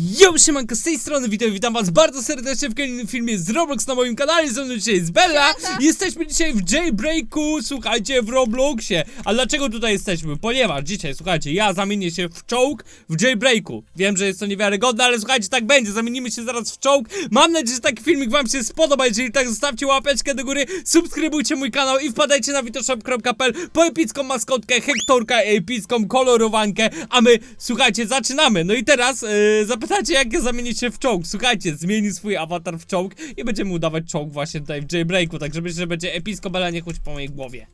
Yo, siemanko, z tej strony witam, witam was bardzo serdecznie w kolejnym filmie z Roblox na moim kanale, ze mną dzisiaj jest Bella. Jesteśmy dzisiaj w Jailbreaku, słuchajcie, w Robloxie. A dlaczego tutaj jesteśmy? Ponieważ dzisiaj, słuchajcie, ja zamienię się w czołg w Jailbreaku. Wiem, że jest to niewiarygodne, ale słuchajcie, tak będzie, zamienimy się zaraz w czołg. Mam nadzieję, że taki filmik wam się spodoba, jeżeli tak, zostawcie łapeczkę do góry Subskrybujcie mój kanał i wpadajcie na witoshop.pl Po epicką maskotkę, Hektorka, epicką kolorowankę. A my, słuchajcie, zaczynamy. No i teraz yy, zapytacie, jak ja zamienię się w czołg Słuchajcie, zmieni swój awatar w czołg I będziemy udawać czołg właśnie tutaj w jailbreaku Także myślę, że będzie epicko, Bela, nie chodź po mojej głowie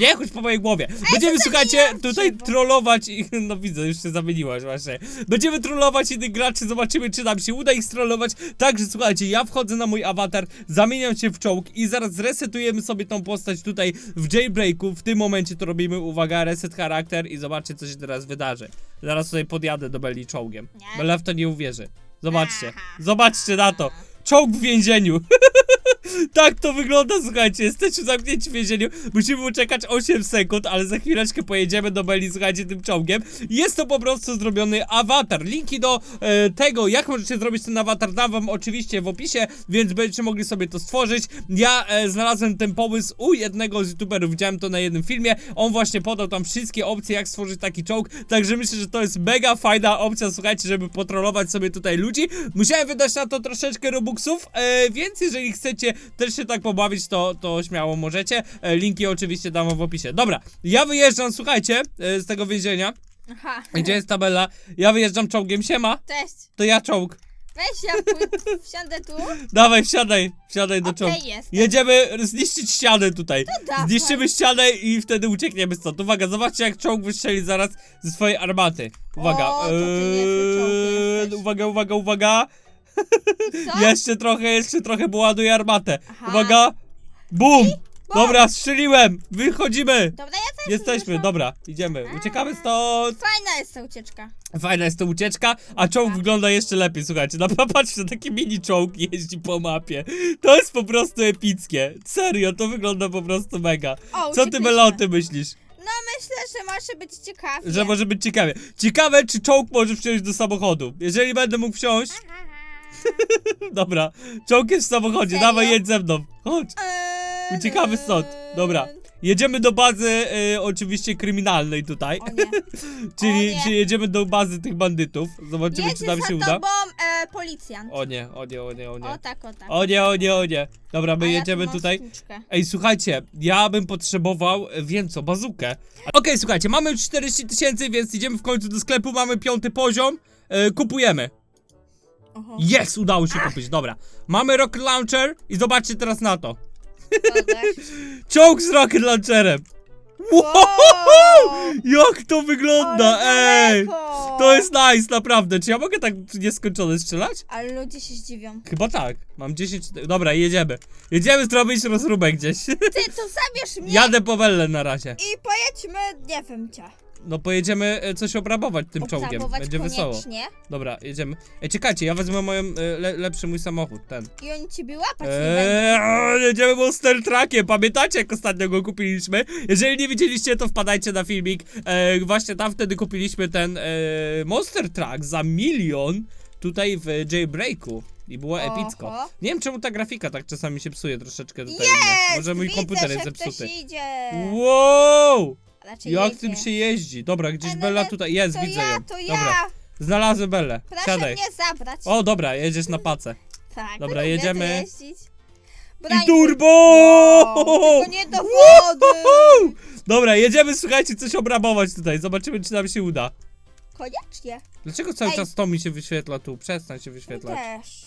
nie chodź po mojej głowie. Będziemy, się słuchajcie, zamieniłam w tutaj drzewo. trollować ich. No widzę, już się zamieniłaś właśnie. Będziemy trollować innych graczy, zobaczymy, czy nam się uda ich strollować. Także słuchajcie, ja wchodzę na mój awatar, zamieniam się w czołg i zaraz zresetujemy sobie tą postać tutaj w jailbreaku. W tym momencie to robimy, uwaga, reset charakter i zobaczcie, co się teraz wydarzy. Zaraz tutaj podjadę do Belli czołgiem. Bella w to nie uwierzy. Zobaczcie, zobaczcie na to. Czołg w więzieniu. tak to wygląda, słuchajcie, jesteśmy zamknięci w więzieniu. Musimy uczekać 8 sekund, ale za chwileczkę pojedziemy do Belli, słuchajcie, tym czołgiem. Jest to po prostu zrobiony awatar. Linki do e, tego, jak możecie zrobić ten awatar, dam wam oczywiście w opisie, więc będziecie mogli sobie to stworzyć. Ja e, znalazłem ten pomysł u jednego z youtuberów, widziałem to na jednym filmie. On właśnie podał tam wszystkie opcje, jak stworzyć taki czołg, także myślę, że to jest mega fajna opcja, słuchajcie, żeby potrolować sobie tutaj ludzi. Musiałem wydać na to troszeczkę robuxów, e, więc jeżeli chcecie też się tak pobawić, to, to śmiało możecie. E, linki oczywiście dam w opisie. Dobra, ja wyjeżdżam, słuchajcie, e, z tego więzienia. Aha. Gdzie jest tabela? Ja wyjeżdżam czołgiem, siema. Cześć. To ja czołg. Weź ja pój- wsiądę tu. Dawaj, wsiadaj, wsiadaj do Okej, czołgu. jestem. Jedziemy zniszczyć ścianę tutaj. dawaj. Zniszczymy ścianę i wtedy uciekniemy stąd. Uwaga, zobaczcie jak czołg wystrzeli zaraz ze swojej armaty. Uwaga. O, to ty niezły czołg eee, jesteś. uwaga, uwaga, uwaga. Co? Jeszcze trochę, jeszcze trochę, bo ładuję armatę. Aha. Uwaga. Bum. Dobra, strzeliłem. Wychodzimy. Dobra, ja też Jesteśmy, wyszłam. dobra, idziemy. Uciekamy stąd. Fajna jest ta ucieczka. Fajna jest to ucieczka, a czołg wygląda jeszcze lepiej, słuchajcie. No patrzcie, taki mini czołg jeździ po mapie. To jest po prostu epickie. Serio, to wygląda po prostu mega. O, Co ty, uciekliśmy. Tym myślisz? No myślę, że może być ciekawie. Że może być ciekawie. Ciekawe, czy czołg może wsiąść do samochodu. Jeżeli będę mógł wsiąść... Dobra, czołg jest w samochodzie, Serio? dawaj jedź ze mną. Chodź, Eee, uciekamy stąd. Dobra. Jedziemy do bazy e, oczywiście kryminalnej tutaj. O nie. Czyli, nie. czyli jedziemy do bazy tych bandytów. Zobaczymy, Jedzie czy nam za się uda. tobą e, policjant. O nie, o nie, o nie, o nie. O tak, o tak. O nie, o nie, o nie. Dobra, my A ja tu jedziemy mam tutaj. sztuczkę. Ej, słuchajcie, ja bym potrzebował, e, wiem co, bazukę. Okej, słuchajcie, mamy już 40 tysięcy, więc idziemy w końcu do sklepu, mamy piąty poziom. E, kupujemy. Jest, udało się kupić, dobra. Mamy rocket launcher i zobaczcie teraz na to. Czołg z rocket launcherem. Wow, jak to wygląda, ej. To jest nice, naprawdę. Czy ja mogę tak w nieskończone strzelać? Ale ludzie się zdziwią. Chyba tak. Mam 10. Dobra, jedziemy. Jedziemy zrobić rozróbek gdzieś. Ty, to zabierz mnie Jadę po Welle na razie. i pojedźmy, nie wiem gdzie. No pojedziemy e, coś obrabować tym czołgiem. Obrabować Będzie wesoło. koniecznie. Dobra, jedziemy. Ej, czekajcie, ja wezmę moją e, le, lepszy mój samochód, ten. I oni ciebie łapać nie będą. Eee, jedziemy Monster Truckiem. Pamiętacie, jak ostatnio go kupiliśmy? Jeżeli nie widzieliście, to wpadajcie na filmik. E, właśnie tam wtedy kupiliśmy ten e, Monster Truck za milion tutaj w Jailbreaku. I było Oho. epicko. Nie wiem, czemu ta grafika tak czasami się psuje troszeczkę tutaj. u mnie. Jest! Może mój widzę, komputer jest że zepsuty. Ktoś idzie. Wow! Raczej Jak jedzie. tym się jeździ? Dobra, gdzieś Ale Bella tutaj jest, To widzę ja, ją. to ja. Dobra, znalazłem Bellę. Proszę Siadaj. mnie zabrać. O, dobra, jedziesz na pacę. tak, dobra, lubię jedziemy. I turbo! Wow, tylko nie do wody. Dobra, jedziemy, słuchajcie, coś obrabować tutaj. Zobaczymy, czy nam się uda. Koniecznie. Dlaczego cały Ej. czas to mi się wyświetla tu? Przestań się wyświetlać. też.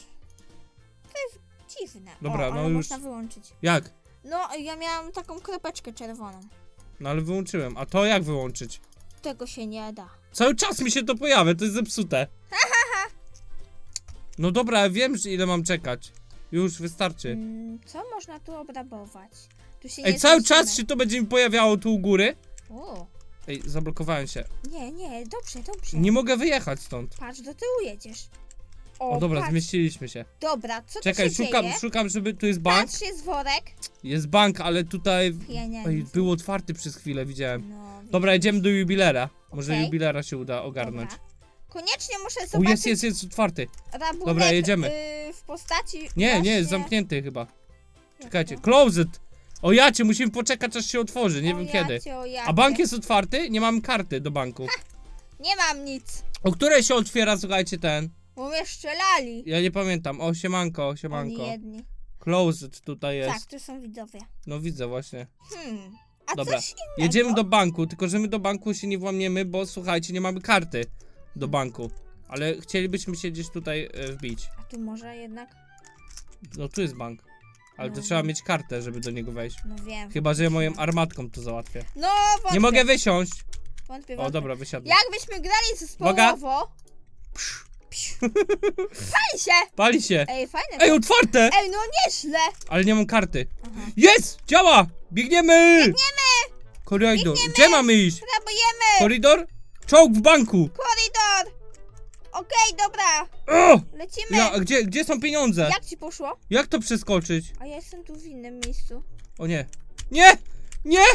To jest dziwne. Dobra, o, no ale już- można wyłączyć. Jak? No, ja miałam taką kropeczkę czerwoną. No ale wyłączyłem. A to jak wyłączyć? Tego się nie da. Cały czas mi się to pojawia, to jest zepsute. No dobra, wiem, że ile mam czekać. Już wystarczy. Mm, co można tu obrabować? Tu się Ej, nie cały zmieścimy. czas się to będzie mi pojawiało tu u góry. O, Ej, zablokowałem się. nie, nie, dobrze, dobrze. Nie mogę wyjechać stąd. Patrz, do tyłu jedziesz. O, O dobra, patrz. zmieściliśmy się. Dobra, co Czekaj, tu się szukam, dzieje? szukam, żeby tu jest bank. Patrz, jest worek. Jest bank, ale tutaj. Ej, był otwarty przez chwilę, widziałem. No, Dobra, jedziemy do jubilera. Może Okej. jubilera się uda ogarnąć. Dobra. Koniecznie muszę O, zobaczyć jest, jest, jest otwarty. rabunek Dobra, jedziemy. y, w postaci Nie, nie, jest właśnie- zamknięty chyba. Czekajcie, closet! O jacie, musimy poczekać aż się otworzy, nie O wiem kiedy. jacie, o jacie. A bank jest otwarty? Nie mam karty do banku. Nie mam nic, O której się otwiera, słuchajcie, ten? Bo mnie strzelali. Ja nie pamiętam. O, siemanko, Oni siemanko. jedni. Closet tutaj jest. Tak, tu są widzowie. No widzę właśnie. Hmm. A Dobra, coś innego? Jedziemy do banku, tylko że my do banku się nie włamiemy, bo słuchajcie, nie mamy karty do banku. Ale chcielibyśmy się gdzieś tutaj e, wbić. A tu może jednak? No tu jest bank. Ale to No. trzeba mieć kartę, żeby do niego wejść. No wiem. Chyba, że ja moją armatką to załatwię. No, wątpię. Nie mogę wysiąść. Wątpię, O, wątpię. dobra, wysiadłem. Jakbyśmy grali Uwaga. zespołowo... Fajnie się! Pali się. Ej, fajne. Ej, otwarte! Ej, no nieźle! Ale nie mam karty. Aha. Jest! Działa! Biegniemy! Biegniemy! Koridor. Gdzie mamy iść? Rabujemy! Koridor? Czołg w banku! Koridor! Okej, dobra. O! Lecimy. Ja, a gdzie, gdzie są pieniądze? Jak ci poszło? Jak to przeskoczyć? A ja jestem tu w innym miejscu. O nie. Nie! Nie!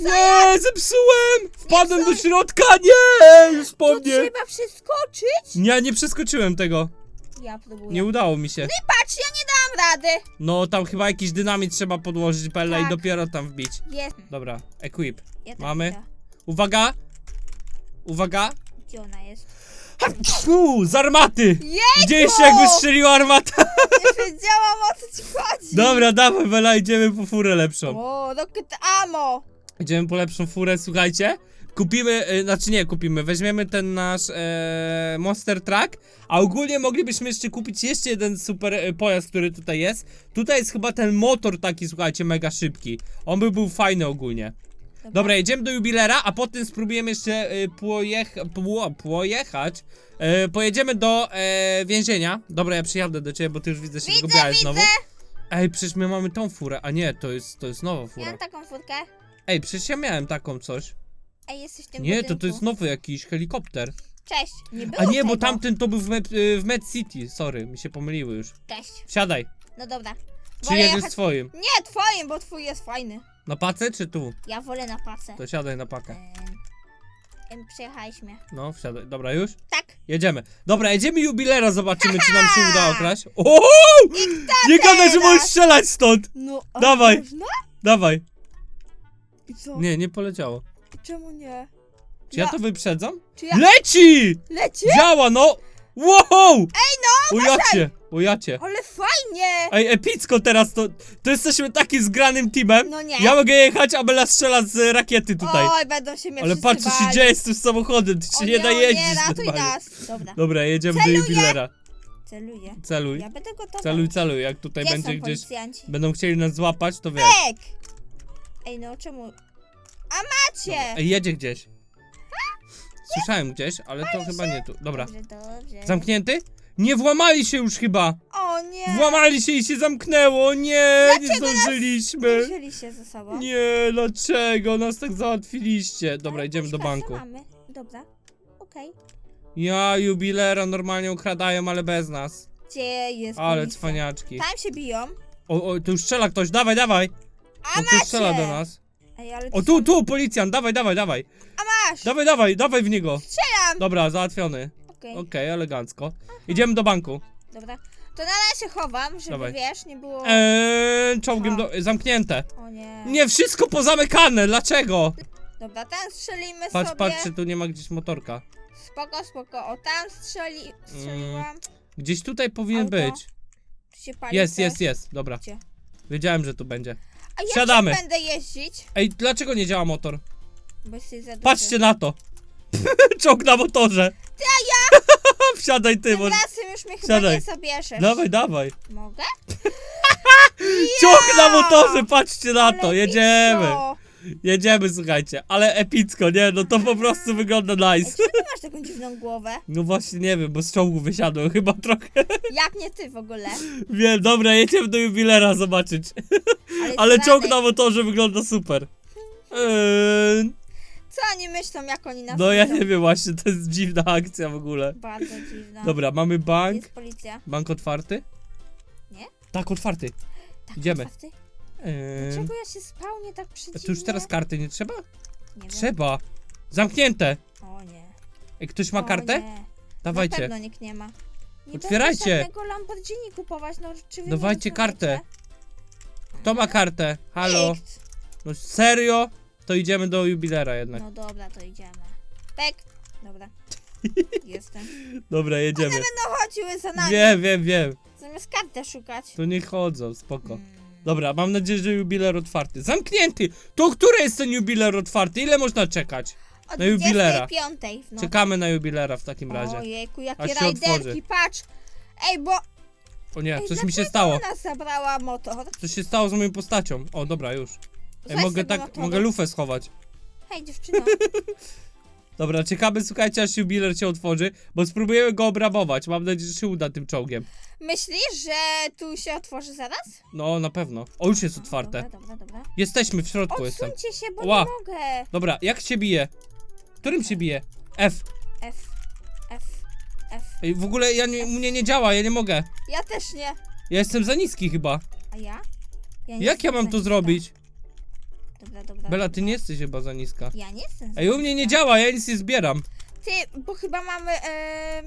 Nie! Zepsułem! Wpadłem do środka! Nie! Już po mnie! trzeba przeskoczyć? Nie, nie przeskoczyłem tego. Ja próbuję. Nie udało mi się. Patrz, ja nie dam rady. No, tam chyba jakiś dynamit trzeba podłożyć, Bella, i Tak. dopiero tam wbić. Jest. Dobra, equip. Ja tak Mamy? idę. Uwaga! Uwaga! Gdzie ona jest? Fu, z armaty! Jejku! Widzieliście jakby strzeliła armata? Nie wiedziałam o co ci chodzi. Dobra, dawaj Bella, idziemy po furę lepszą. O, rocket ammo. Idziemy po lepszą furę, słuchajcie. Kupimy, y, znaczy nie kupimy, weźmiemy ten nasz e, Monster Truck, a ogólnie moglibyśmy jeszcze kupić jeszcze jeden super e, pojazd, który tutaj jest. Tutaj jest chyba ten motor taki, słuchajcie, mega szybki. On by był fajny ogólnie. Dobra, jedziemy do jubilera, a potem spróbujemy jeszcze y, pojech pło pojechać. E, pojedziemy do więzienia. Dobra, ja przyjadę do ciebie, bo ty już widzę się Widzę, widzę. znowu. Ej, przecież my mamy tą furę, a nie, to jest, to jest nowa Ja fura. mam taką furkę. Ej, przecież ja miałem taką coś. Ej, jesteś w tym Nie, to budynku. to jest nowy jakiś helikopter. Cześć. Nie było A nie, bo tego. tamten to był w Med, y, w Med City. Sorry, mi się pomyliły już. Cześć. Wsiadaj. No dobra. Czy Wolę jedziesz jechać- swoim? Nie, twoim, bo twój jest fajny. Na pacę czy tu? Ja wolę na pasę. To siadaj na pakę. Em, em, Przejechałeś mnie. No, wsiadaj. Dobra, już? Tak. Jedziemy. Dobra, jedziemy jubilera, zobaczymy, czy nam się uda okraść. O! Nie gadaj, że teraz. możesz strzelać stąd! No, a Dawaj. Można? Dawaj. I co? Nie, nie poleciało. Czemu nie? Czy ja to wyprzedzam? Czy ja... Leci! Leci? Działa, no! Wow! Ej, no, Ujacie, ujacie. Ale fajnie! Ej, epicko teraz to. To jesteśmy takim zgranym teamem. No nie. Ja mogę jechać, a Bela strzela z rakiety tutaj. Oj, będą się mnie Ale wszyscy patrz, co się bali. dzieje z tym samochodem. Ty O się nie da o jeździć. Nie, ratuj normalnie. nas. Dobra, Dobra, jedziemy do jubilera. celuję. Celuj. Ja będę gotowa. Celuj, celuj. Jak tutaj Gdzie będzie są gdzieś. policjanci? Będą chcieli nas złapać, to wiesz. Ek! Ej, no czemu? A macie! Ej, jedzie gdzieś. Słyszałem gdzieś, ale to chyba nie tu. Dobra. Dobrze, dobrze. Zamknięty? Nie włamali się już chyba. O nie! Włamali się i się zamknęło. Nie, nie Dlaczego nas zdążyliśmy. Wzięli się ze sobą. Nie, dlaczego nas tak załatwiliście? Dobra, Ale idziemy do banku. Mamy. Dobra, okej. Ja, jubilera normalnie ukradają, ale bez nas. Gdzie jest Ale policja? cwaniaczki. Tam się biją. O, o, tu już strzela ktoś, dawaj, dawaj. A No tu strzela do nas. Ej, ale O, tu, tu, policjant, dawaj, dawaj, dawaj. A masz! Dawaj, dawaj, dawaj w niego. Strzelam! Dobra, załatwiony. Okej, Okej, elegancko. Idziemy do banku. dobra. To na razie się chowam, żeby Dawaj. wiesz, nie było... Eee, czołgiem do... zamknięte. O nie. Nie, wszystko pozamykane, dlaczego? Dobra, tam strzelimy Patrz, sobie. patrz, czy tu nie ma gdzieś motorka. Spoko, spoko. O, tam strzeli... strzeliłam. Gdzieś tutaj powinien Auto. być. Tu się pali Jest, coś. jest, jest, dobra. Gdzie? Wiedziałem, że tu będzie. A jak Wsiadamy. ja będę jeździć? Ej, dlaczego nie działa motor? Bo jesteś za duży. Patrzcie na to. Czołg na motorze. Ja, ja. Wsiadaj ty, bo... razem już mnie chyba Siadaj. nie zabierzesz. Dawaj, dawaj. Mogę? Czołg na motorze, patrzcie na to, Ale jedziemy. blisko. Jedziemy, słuchajcie. Ale epicko, nie? No to po prostu wygląda nice. czemu ty masz taką dziwną głowę? No właśnie, nie wiem, bo z czołgu wysiadłem chyba trochę. Jak nie ty w ogóle? Wiem, dobra, jedziemy do jubilera zobaczyć. Ale, Ale czołg na motorze wygląda super. Eee, Co oni myślą, jak oni nas no ja widzą? nie wiem właśnie, to jest dziwna akcja w ogóle. Bardzo dziwna. Dobra, mamy Gdzie bank. Jest policja. Bank otwarty? Nie? Tak, otwarty. Tak, Idziemy. otwarty? Dlaczego ja się spał nie tak a przeciwnie? to już teraz karty nie trzeba? Nie wiem. Trzeba. Zamknięte. O nie. Ej, ktoś ma o kartę? Nie. Dawajcie. Na pewno nikt nie ma. Nie Otwierajcie. Będę żadnego Lamborghini kupować, no czy wy Dawajcie kartę. Kto ma kartę? Halo? Nikt. No serio? To idziemy do jubilera jednak. No dobra, to idziemy. Pek. Dobra. Jestem. Dobra, jedziemy. No chodziły za nami. Wiem, wiem, wiem. Zamiast kartę szukać. To nie chodzą, spoko. Mm. Dobra, mam nadzieję, że jubiler otwarty. Zamknięty! To który jest ten jubiler otwarty? Ile można czekać? Od na jubilera. 25 w nocy. Czekamy na jubilera w takim razie. Ojejku, Aż jakie się rajderki, patrz. Ej, bo O nie, Ej, coś mi się dlaczego stało. ona zabrała motor. Coś się stało z moją postacią. O, dobra, już. Ej, mogę tego tak, motoru. mogę lufę schować. Hej, dziewczyno. Dobra, czekamy, słuchajcie, aż jubiler się otworzy, bo spróbujemy go obrabować. Mam nadzieję, że się uda tym czołgiem. Myślisz, że tu się otworzy zaraz? No, na pewno. O, już jest otwarte. Dobra, dobra, dobra. Jesteśmy, w środku jestem. Odsuńcie się, bo Ła. nie mogę. Dobra, jak się bije? Którym się bije? F. F, F, F. Ej, w ogóle ja nie, u mnie nie działa, ja nie mogę. Ja też nie. Ja jestem za niski chyba. A ja? ja Jak nie ja jestem mam za to zrobić? Dobra, dobra. Bela, ty nie jesteś chyba za niska. Ja nie jestem Ej, u mnie nie działa, ja nic nie zbieram. Ty, bo chyba mamy em,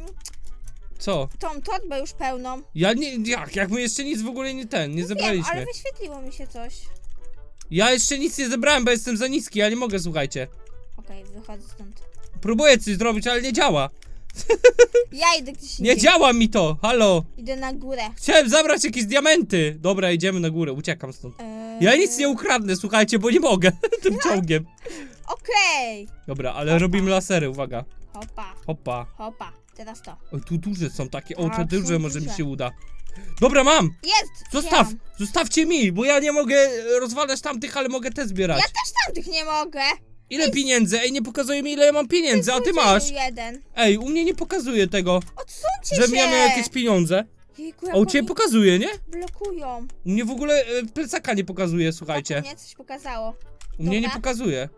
Co? tą torbę już pełną. Ja nie, jak, jak my jeszcze nic w ogóle nie ten, nie Wiem, zebraliśmy. ale wyświetliło mi się coś. Ja jeszcze nic nie zebrałem, bo jestem za niski, ja nie mogę, słuchajcie. Okej, wychodzę stąd. Próbuję coś zrobić, ale nie działa. Ja idę gdzieś Nie indziej. działa mi to, halo. Idę na górę. Chciałem zabrać jakieś diamenty. Dobra, idziemy na górę, uciekam stąd. Eee, Ja nic nie ukradnę, słuchajcie, bo nie mogę tym czołgiem. Okej. Dobra, ale robimy lasery, uwaga. Hopa, Hopa. hopa. Teraz to. Oj, tu duże są takie, o, A, to są duże może mi duże. się uda. Dobra, mam! Jest! Zostaw! wzięłam. Zostawcie mi, bo ja nie mogę e, rozwalać tamtych, ale mogę te zbierać. Ja też tamtych nie mogę. Ile pieniędzy? Ej, nie pokazuje mi ile ja mam pieniędzy, a ty masz. jeden. Ej, u mnie nie pokazuje tego, Odsuńcie żebym się! ja miał jakieś pieniądze. Jejku, ja A u ciebie powi- pokazuje, nie? blokują. U mnie w ogóle e, plecaka nie pokazuje, słuchajcie. Nie, coś pokazało. U mnie nie Dobra. pokazuje.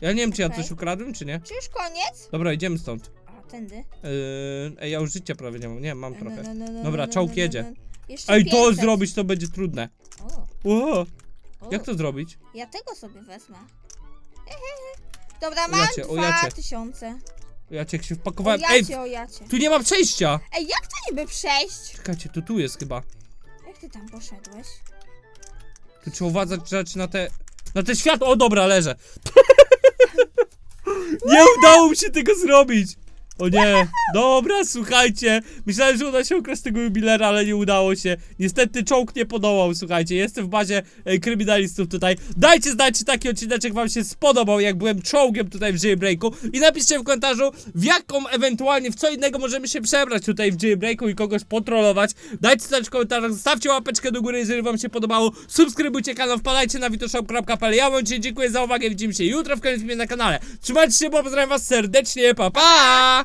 Ja nie wiem, czy ja Okej. coś ukradłem, czy nie. Czy już koniec? Dobra, idziemy stąd. A, tędy. Yy, ej, ja już życia prawie nie mam. Nie, mam trochę. No, no, no, no, Dobra, no, czołg no, no, jedzie. no. Jeszcze Ej, to 500. zrobić to będzie trudne. O, o. jak to zrobić? Ja tego sobie wezmę. Dobra, O mam jacie, o jacie. dwa tysiące. Ja cię się O wpakowałem. Ej, jacie, o jacie. tu nie ma przejścia! Ej, jak to niby przejść? Czekajcie, to tu jest chyba. Jak ty tam poszedłeś? Tu trzeba uważać rzeczy na te... Na te światło. O, dobra, leżę. nie udało mi się tego zrobić. O nie, dobra, słuchajcie. Myślałem, że uda się ukraść tego jubilera, ale nie udało się. Niestety czołg nie podołał, słuchajcie. Jestem w bazie e, kryminalistów tutaj. Dajcie znać, czy taki odcineczek wam się spodobał, jak byłem czołgiem tutaj w jailbreaku. I napiszcie w komentarzu, w jaką ewentualnie, w co innego możemy się przebrać tutaj w jailbreaku i kogoś potrolować. Dajcie znać w komentarzach, zostawcie łapeczkę do góry, jeżeli wam się podobało. Subskrybujcie kanał, wpadajcie na witoshop.pl. Ja wam dziękuję za uwagę, widzimy się jutro w kolejnym filmie na kanale. Trzymajcie się, bo pozdrawiam was serdecznie, pa pa!